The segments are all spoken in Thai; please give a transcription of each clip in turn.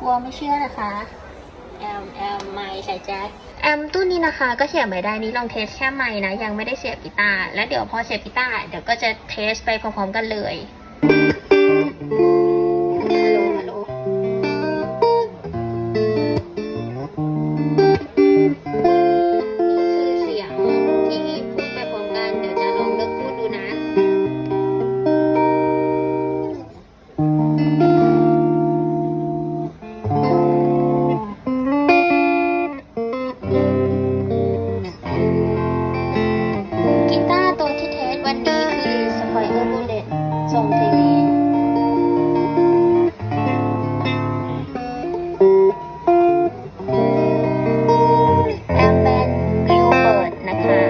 กลัวไม่เชื่อนะคะ แอม แอม ไม่ใช่แจ๊คแอมตู้นี้นะคะก็เสียบไม่ได้นี้ลองเทสแค่ไม่นะ ยังไม่ได้เสียบกีตาร์แล้วเดี๋ยวพอเสียบกีตาร์เดี๋ยวก็จะเทสไปพร้อมๆกันเลย บัตเตอร์คือสไปเออร์บูเลตทรงทีวีแอมเป็นกริลเปิดนะคะ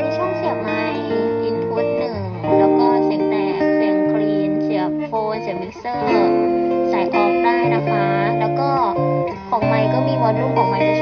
มีช่องเสียบไม้อินพุตหนึ่ง แล้วก็เสียงแตก เสียงคลีน เสียบโฟน เสียบมิกเซอร์ สายออกได้นะคะ แล้วก็ของไม้ก็มีวอลลุ่มของไม้